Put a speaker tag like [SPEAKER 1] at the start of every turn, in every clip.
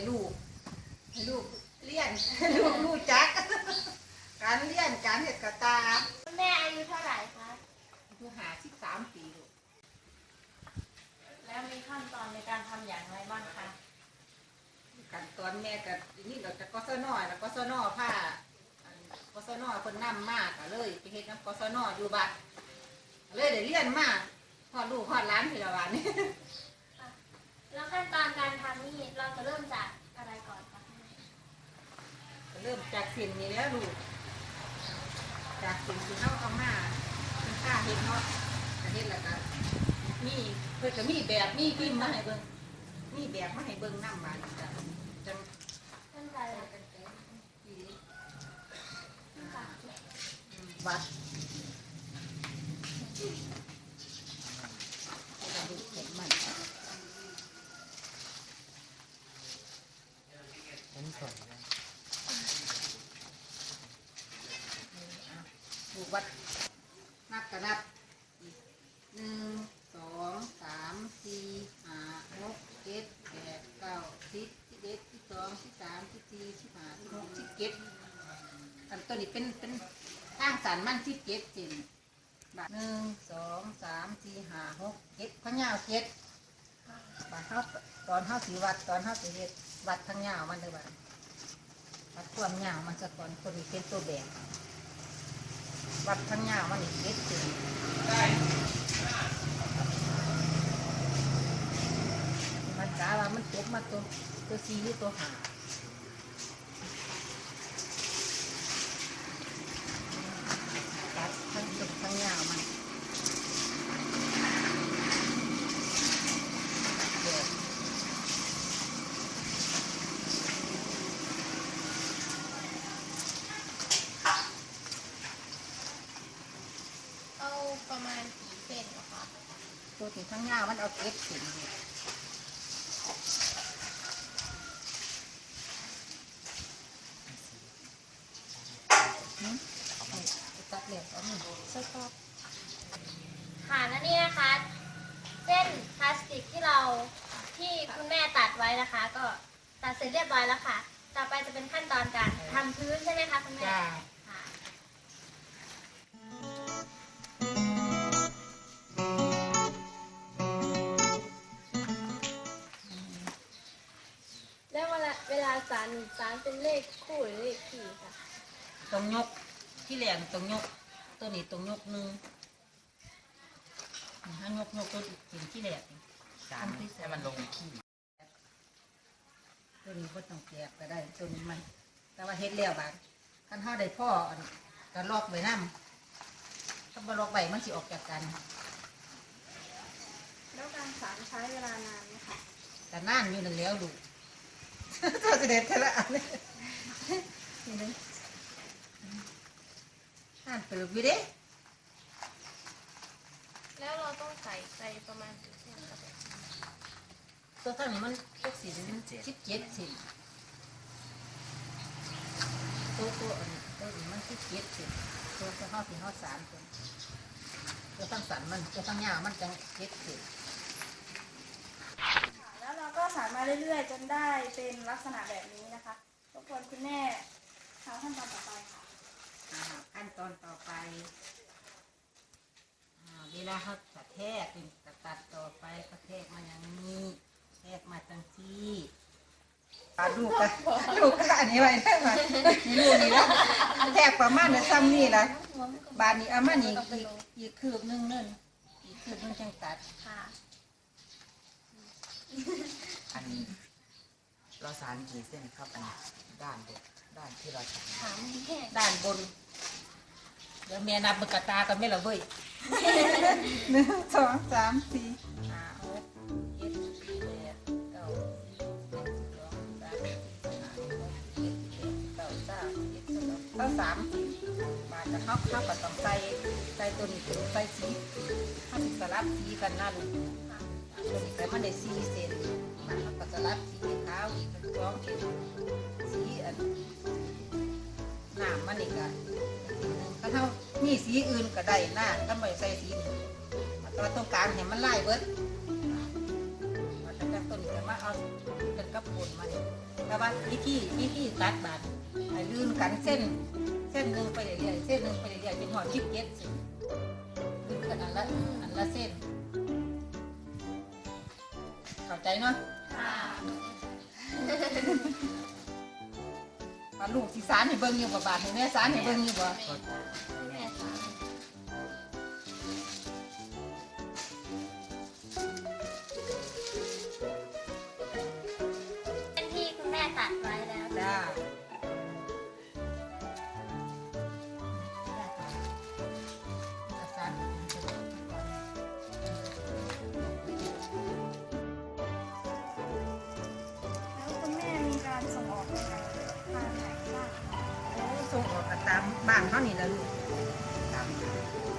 [SPEAKER 1] ละให้
[SPEAKER 2] ลูก ให้ลูกเรียนให้ลูกรู้จัก การเรียนการเห็ดกระตา
[SPEAKER 1] คุณแม่อายุเท่าไหร่คะ
[SPEAKER 2] อายุหาสิบสามปีลูก
[SPEAKER 3] แล้วมีขั้นตอนในการทำอย่างไรบ้างคะ
[SPEAKER 2] กันตอนแม่กับนี่เราจะกศนแล้วกศนผ้าอันกศนคนนำมากก็เลยไปเฮ็ดน้ำกศนอยู่บัดเลยได้เรียนมากพอดลูกพอดร้านพิรวันนี่
[SPEAKER 1] แล้วขั้นตอนการทำนี่เราจะเริ่มจากอะไรก่อนคะคุณแม่
[SPEAKER 2] ก็เริ่มจากสิ่งนี้แล้วลูก จากสิ่งที่เขาเอามาเป็นค่าเฮ็ดเนาะก็เฮ็ดแล้วก็มีเพื่อจะมีแบบมีพิมพ์มาให้เบิ่งมีแบบมาให้เบิ่งนำบาดนี้จ้ะจัง
[SPEAKER 1] ขั้นตอนแรก
[SPEAKER 2] ที่
[SPEAKER 1] ขั้นตอน
[SPEAKER 2] อืมวัดกระดูกเข็มมันลูก วัดนับกันนับหนึ่งสองสามสี่ห้าหกเจ็ดแปดเก้าสิบสิบเอ็ดสิบสองสิบสามสิบสี่สิบห้าสิบหกสิบเจ็ดอันตัวนี้เป็นเป็นทางสันมันสิบเจ็ดเซนบาทหนึ่งสองสามสี่ห้าหกเจ็ดข้างยาวเจ็ดบาทเท่าตอนเท่าสีวัดตอนเท่าสีเฮ็ดวัดข้างยาวมันเลยบาทวัดความยาวมันจะก่อนคนนี้เป็นตัวแบก วัดทั้งยาวมันอีกเจ็ดสิบมันกาว่ามันตกมาตัวตัวซีหรือตัวหาตัดทั้งสุดทั้งยาวมันเดี๋ยว
[SPEAKER 1] เอาประมาณกี่เส้นนะคะ
[SPEAKER 2] ตัวที่ทั้งยามันเอาเจ็ดสิบตัดเหล็กเอาหนึ่งสต๊อป
[SPEAKER 1] ค่ะและนี่นะคะ เส้นพลาสติกที่เราที่คุณแม่ตัดไว้นะคะ ก็ตัดเสร็จเรียบร้อยแล้วค่ะ ต่อไปจะเป็นขั้นตอนการทำพื้นใช่ไหมคะคุณแม่
[SPEAKER 2] จ้า
[SPEAKER 4] สารหนึ่งสารเป็นเลขคู่หรือเลขขี่ค่ะ
[SPEAKER 2] ตรงยกที่แหลมตรงยก ตัวนี้ตรงยกหนึ่งถ้ายกยกตัวถึงที่แหลม
[SPEAKER 5] จานให้มันลงขี้
[SPEAKER 2] ตัวนี้ก็ต้องแกะก็ได้ตัวนี้มัน แต่ว่าเฮ็ดแล้วบาดคันเฮาได้พ่ออันก็ลอกไว้นำถ้าบ่ลอกไว้มันสิออกจากกัน
[SPEAKER 4] แล้วการสารใช้เวลานานไหมคะ
[SPEAKER 2] แต่นานอยู่นั่นแล้วลูก ตัวสิเด็ดแต่ละอันนี่นี่นึงนานไปลูกวิเด
[SPEAKER 4] แล้วเราต้องใส่ใจประมาณกี่เส้นคะ
[SPEAKER 2] ตัวข้างนี้มันจักสิสิบเจ็ดสิตัวตัวอันนี้ตัวนี้มันสิบเจ็ดสิตัวตัวเฮาสิเฮาสามตัวตัวทั้งสันมันตัวทั้งยาวมันจังเจ็ดสิ
[SPEAKER 4] แล้วเราก็สาร มาเรื่อยๆ จนได้เป็นลักษณะแบบนี้นะคะรบกวนคุณแม่ทำขั้นตอนต่อไปค่ะ
[SPEAKER 2] อ่าขั้นตอนต่อไปอ่าเวลาเขาจะแทกเป็นกระตัดต่อไปก็แทกมาอย่างนี้แทกมาจังที่ปาลูกอะลูกอะอันนี้ไว้ได้ไหมนี่ลูกนี่ละแทกประมาณเนี่ยซ้ำนี่ละบานนี้เอามานี่อีกอีกคืบหนึงเนิ่นอีกคืบหนึงจังตัด
[SPEAKER 1] ค่ะ
[SPEAKER 5] อันนี้เราสารกี่เส้นครับ อันนี้ด้านบนด้านที่เราสาร
[SPEAKER 1] ถามแค่
[SPEAKER 2] ด้านบน เดี๋ยวแม่นับมืกตากันไม่เหรอเว้ยหนึ่งสองสามสี่ห้าหกเจ็ดแปดเก้าสิบสิบสอ็ดเก้าสิบสองเก้าสามาจะเข้าเข้ากับตองใส่ใส่ตัวนี้ตัวนี้ใส่สีถ้าสลับสีกันนั่นแต่ไม่มันได้สี่เซน มันก็สลับสีขาวอีกเป็นสองเซนสีอันหน้ำมันนี่ก็ถ้าเท่ามีสีอื่นก็ได้นะถ้าไม่ใส่สีนี้มันก็ต้องการให้มันไล่เบิดมันจะต้นจะมาเอาเป็นกระปุกมันแต่ว่าวิธีวิธีตัดบาดให้ลื่นกันเส้น เส้นหนึ่งไปเรื่อยๆเส้นหนึ่งไปเรื่อยๆเป็นหอดชิบเก็ดสิลื่นกันอันละอันละเส้นเข้าใจเนาะ
[SPEAKER 1] ค่ะ
[SPEAKER 2] ว่าลูกที่สารให้เบิ่งอยู่บ่บาดให้แม่สารให้เบิ่งอยู่บ่
[SPEAKER 1] แม่ค่ะเป็นที่คุณแม่ตัดไว้แล้ว
[SPEAKER 2] จ้าา
[SPEAKER 4] มบ้า
[SPEAKER 2] นเท่านี้ละลูกตาม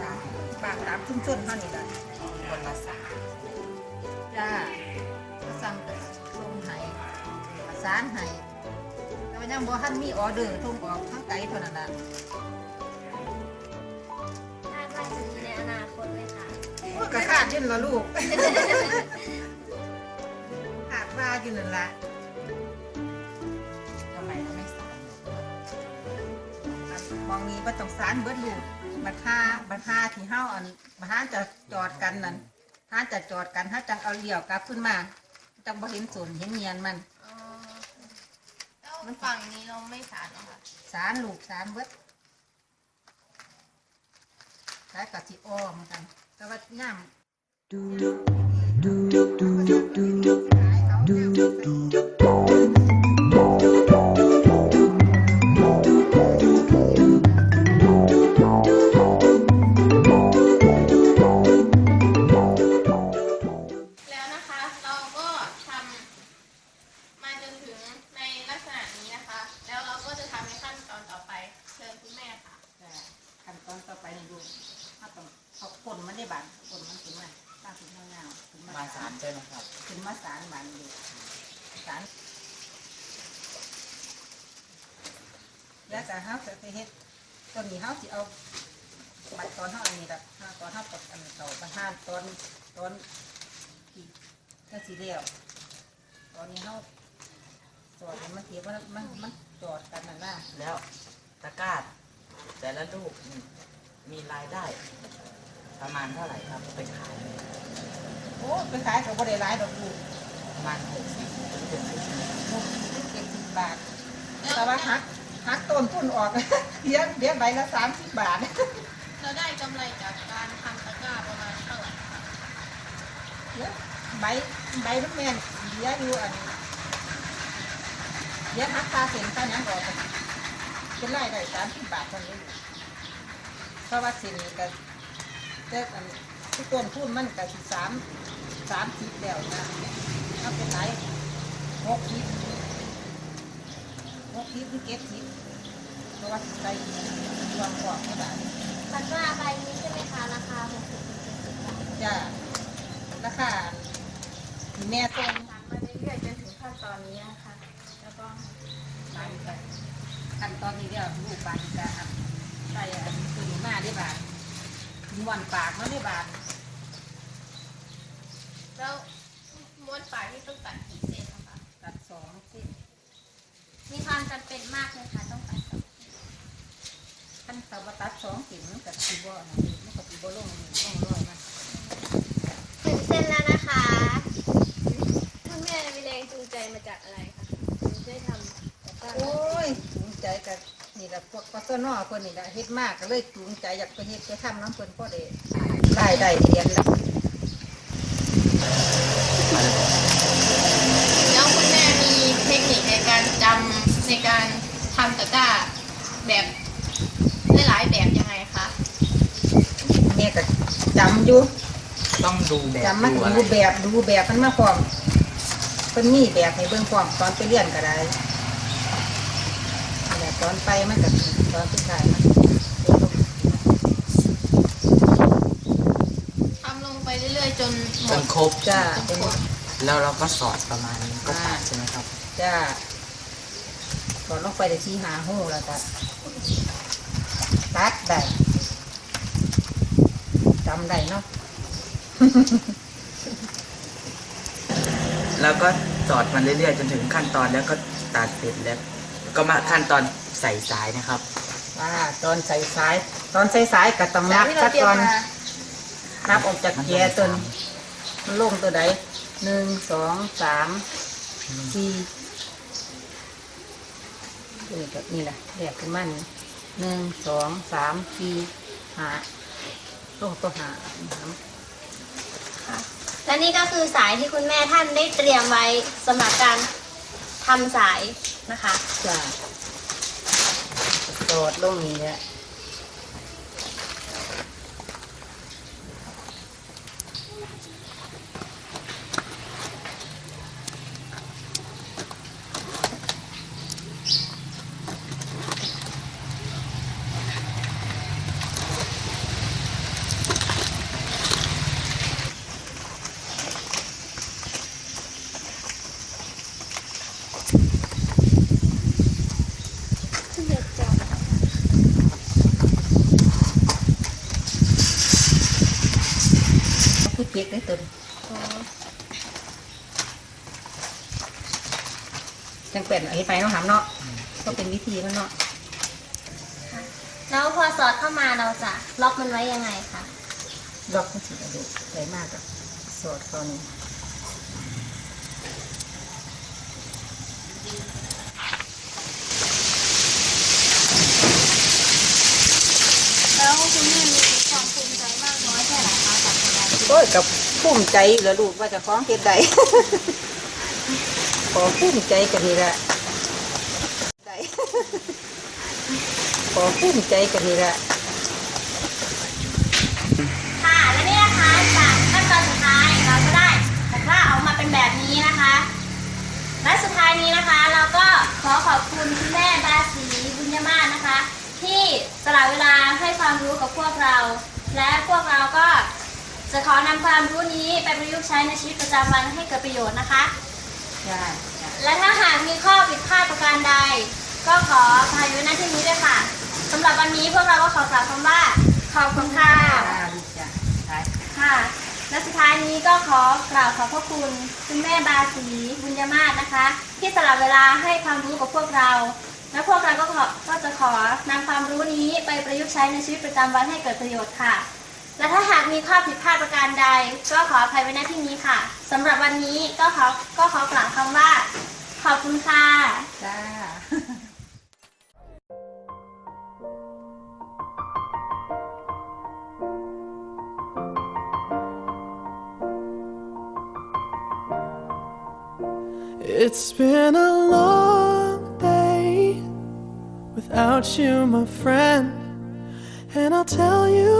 [SPEAKER 2] ตามบ้านตามชุมชนเท่านี้ละ
[SPEAKER 5] คนละสาม
[SPEAKER 2] จ้าก็สั่งกับส่งให้ประสานให้แต่ว่ายังบ่ทันมีออเดอร์ส่งออกทางไกลเท่านั้นล่ะ
[SPEAKER 1] คาดว่าจะมีในอนาคตไหมคะ
[SPEAKER 2] โอ้ยก็ขาดอยินละลูกขาดว่าอยู่นั่นละ นมองนี้ว่าต้องสารเบิดลูกบัดห้าบัดห้าที่เฮาอันบัดห้าจะจอดกันนั่นห้าจะจอดกันห้าจังเอาเลี้ยวกลับขึ้นมาจังบ่เห็นส่วนเห็นเงียนมัน
[SPEAKER 3] แล้วฝั่งนี้เราไม่สารหรอคะ
[SPEAKER 2] สารลูกสารเบิดสายกับสิอ้อมกัน แต่ว่าย่ำ
[SPEAKER 3] แล้ว
[SPEAKER 2] แล้วแต่เฮาจะไปเฮ็ดตอนนี้เฮาสิเอาบัดตอนเฮาอันนี้ละห้าตอนเฮาตดอันนี้ต่อมาห้าตอนตอนที่ถ้าสิเลี้ยวตอนนี้เฮาจอดให้มันเทียบว่ามันมันจอดกันนั่นน่ะ
[SPEAKER 5] แล้วตะกร้าแต่ละลูกนี่มีรายได้ ประมาณเท่าไหร่ครับไปขาย
[SPEAKER 2] โอ้ไปขายกับบ่ได้หลายดอกลูก
[SPEAKER 5] ประมาณหกสิบถึงเจ็ดสิบ
[SPEAKER 2] หกสิบเจ็ดสิบบาทแต่ว่าหัก หักต้นทุนออกเลี้ยงเลี้ยงใบละสามสิบบาท
[SPEAKER 3] เราได้กำไรจากการทำตะกร้าประมาณเท่าไหร่คะ
[SPEAKER 2] เลี้ยงใบใบมันแม่นเลี้ยงอยู่อันเลี้ยงหักค่าเส้นค่าหยังออกเป็นรายได้สามสิบบาทเท่านี้เพราะว่าเส้นนี่ก็แต่อันที่ต้นทุนมันก็สิสามสามสิบแล้วนะถ้าเป็นไหนหกสิบ หกสิบหรือเจ็ดสิบเพราะว่าสิใส่รวมกว่าไม่ได้
[SPEAKER 1] ตะกร้าใบนี้ใช่ไหมคะราคา60-70บาท
[SPEAKER 2] จ้าราคาที่แม่ต้น
[SPEAKER 4] ทำมาเรื่อยๆจนถึงขั้นตอนนี้นะคะแล้วก็
[SPEAKER 2] บานกันขั้นตอนนี้เดียวลูกบานกันครับใส่อันตัวนี้มาได้บาทม้วนปากมันได้บาท
[SPEAKER 3] แล้วม้วนปากนี่ต้องตัดกี่เซนนะคะ
[SPEAKER 2] ตัดสองเส้น
[SPEAKER 1] มีความจำเป็นมากเลยค่ะต้องตัดสอง
[SPEAKER 2] ขั้นตอนตัดสองเส้นมันกับตีบ่อนะมันกับตีบ่อลงลงร้อยมัน
[SPEAKER 1] ถึงเส้นแล้วนะคะคุณแม่มีแรงจูงใจมาจากอะไรคะถึงได้ทำตะกร้า
[SPEAKER 2] โอ้ยจูงใจกับนี่แหละพวกกศนคนนี่แหละเฮ็ดมากก็เลยจูงใจอยากไปเฮ็ดไปทำน้ำเพิ่นพ่อเด็ได้ได้เรียนแล้ว
[SPEAKER 3] แล้วคุณแม่มีเทคนิคในการจำในการ ทำตะกร้าแบบหลายๆแบบยังไงคะ
[SPEAKER 2] แม่ก็จำอยู่
[SPEAKER 5] ต้องดูแบบ
[SPEAKER 2] จำมัน
[SPEAKER 5] ดูอะไร
[SPEAKER 2] ดูแบบดูแบบมันมาพร้อมเพิ่นมีแบบให้เบิ่งพร้อมตอนไปเรียนก็ได้นี่แหละตอนไปมันกับตอนที่ถ่ายมัน
[SPEAKER 3] ทำลงไปเรื่อยๆจนหม
[SPEAKER 5] จ
[SPEAKER 3] ด
[SPEAKER 5] นครบ
[SPEAKER 2] จ้า
[SPEAKER 3] จนหมด
[SPEAKER 5] แล้วเราก็สอดประมาณนี้ก็ตัดใช่ไหมครับ
[SPEAKER 2] จ้า ก่อนลงไปจะชี้หาหูแล้วก็ตัดได้จำได้เนาะ
[SPEAKER 5] แล้วก็สอดมันเรื่อยๆ จนถึงขั้นตอนแล้วก็ตัดเสร็จแล้ว ก็มาขั้นตอนใส่สายนะครับ
[SPEAKER 2] ว่าตอนใส่สายตอนใส่สายก็ต้องนับ
[SPEAKER 4] ที่
[SPEAKER 2] สั
[SPEAKER 4] เรา
[SPEAKER 2] ก
[SPEAKER 4] เตรียม
[SPEAKER 2] ก่อน
[SPEAKER 4] มา
[SPEAKER 2] นับออกจาก
[SPEAKER 5] มัน
[SPEAKER 2] แก
[SPEAKER 5] ต้อง
[SPEAKER 2] ตัว
[SPEAKER 5] สาม
[SPEAKER 2] มันลงตัวใดหนึ่งสองสามสี่ นี่ก็นี่แหละแยกขึ้นมานี่หนึ่งสองสามสี่ห้าโอ้ตัวหาสาม
[SPEAKER 1] และนี่ก็คือสายที่คุณแม่ท่านได้เตรียมไว้สำหรับการทำสายนะคะ
[SPEAKER 2] จ้าโดดลงนี่แหละ ได้ตัวจังเป็นไอ้ไปเนาะหามเนาะก็เป็นวิธีมันเนาะ
[SPEAKER 1] แล้วพอสอดเข้ามาเราจะล็อกมันไว้ยังไงคะ
[SPEAKER 2] ดอกมันสีกระดูกใหญ่มากกับสดตอนนี้
[SPEAKER 1] แล้วคุณแม่มีความภูมิใจมากน้อยแค่ไหนคะกับผลงานที่
[SPEAKER 2] โอ้ยกับภูมิใจอยู่แล้วลูกว่าจะฟ้องเฮ็ดใดขอภูมิใจกันนี่แหละใดขอภูมิใจกันนี่แหละ
[SPEAKER 1] ค่ะและนี่นะคะจากขั้นตอนสุดท้ายเราก็ได้แต่ว่าออกมาเป็นแบบนี้นะคะ และสุดท้ายนี้นะคะ เราก็ขอขอบคุณคุณแม่บาสีบุญยมาศนะคะ ที่สละเวลาให้ความรู้กับพวกเรา และพวกเราก็ จะขอนำความรู้นี้ไปประยุกต์ใช้ในชีวิตประจำวันให้เกิดประโยชน์นะคะ
[SPEAKER 2] ใช่ใช่
[SPEAKER 1] และถ้าหากมีข้อผิดพลาดประการใด ก็ขออภัยไว้ณที่นี้ด้วยค่ะสำหรับวันนี้พวกเราก็ขอกล่าวคำว่า ขอบคุณค่ะ
[SPEAKER 2] อ่าลูกจ้ะใช่
[SPEAKER 1] ค่ะ และสุดท้ายนี้ก็ขอกล่าวขอบพระคุณคุณแม่บาสีบุญยมาศนะคะ ที่สละเวลาให้ความรู้กับพวกเรา และพวกเราก็ขอก็จะขอนำความรู้นี้ไปประยุกต์ใช้ในชีวิตประจำวันให้เกิดประโยชน์ค่ะ และถ้าหากมีข้อผิดพลาดประการใด ก็ขออภัยไว้ณที่นี้ค่ะสำหรับวันนี้ก็ขอก็ขอกล่าวคำว่า ขอบคุณค่ะ
[SPEAKER 2] จ้า
[SPEAKER 6] It's been a long day without you, my friend. And I'll tell you all about it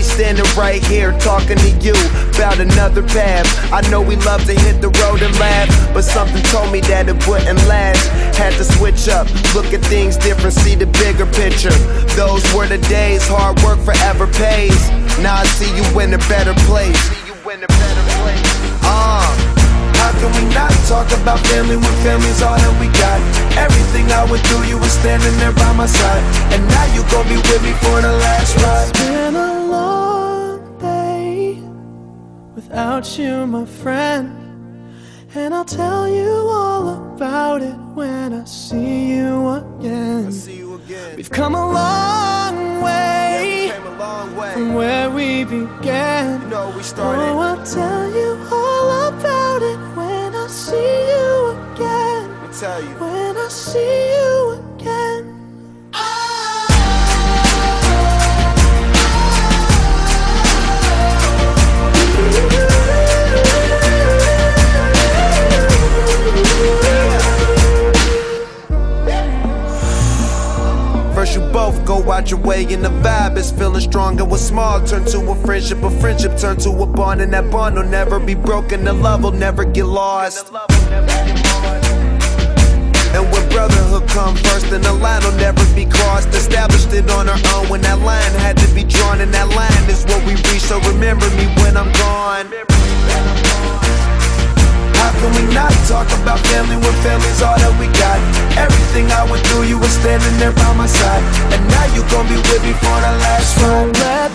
[SPEAKER 7] be standing right here talking to you about another path. I know we love to hit the road and laugh, but something told me that it wouldn't last. Had to switch up, look at things different, see the bigger picture. Those were the days, hard work forever pays. Now I see you in a better place. Uh. How can we not talk about family when family's all that we got? Everything I went through, you were standing there by my side. And now you gon' be with me for the last ride.
[SPEAKER 6] Without you, my friend. And I'll tell you all about it when I see you again.
[SPEAKER 7] See you again.
[SPEAKER 6] We've come a long way
[SPEAKER 7] Came a long way.
[SPEAKER 6] from where we began.
[SPEAKER 7] You know we
[SPEAKER 6] Oh,
[SPEAKER 7] started.
[SPEAKER 6] I'll tell you all about it when I see you again.
[SPEAKER 7] Tell you.
[SPEAKER 6] When I see
[SPEAKER 7] and the vibe is feeling strong. And what's small turn to a friendship, a friendship turn to a bond, and that bond will never be broken. The love will never get lost. And when brotherhood come first, then the line will never be crossed. Established it on our own when that line had to be drawn, and that line is what we reach. So remember me when I'm gone. How can we not talk about family when family's all that we got? Everything I went through, you were standing there by my side. And now you gon' be with me for the last ride.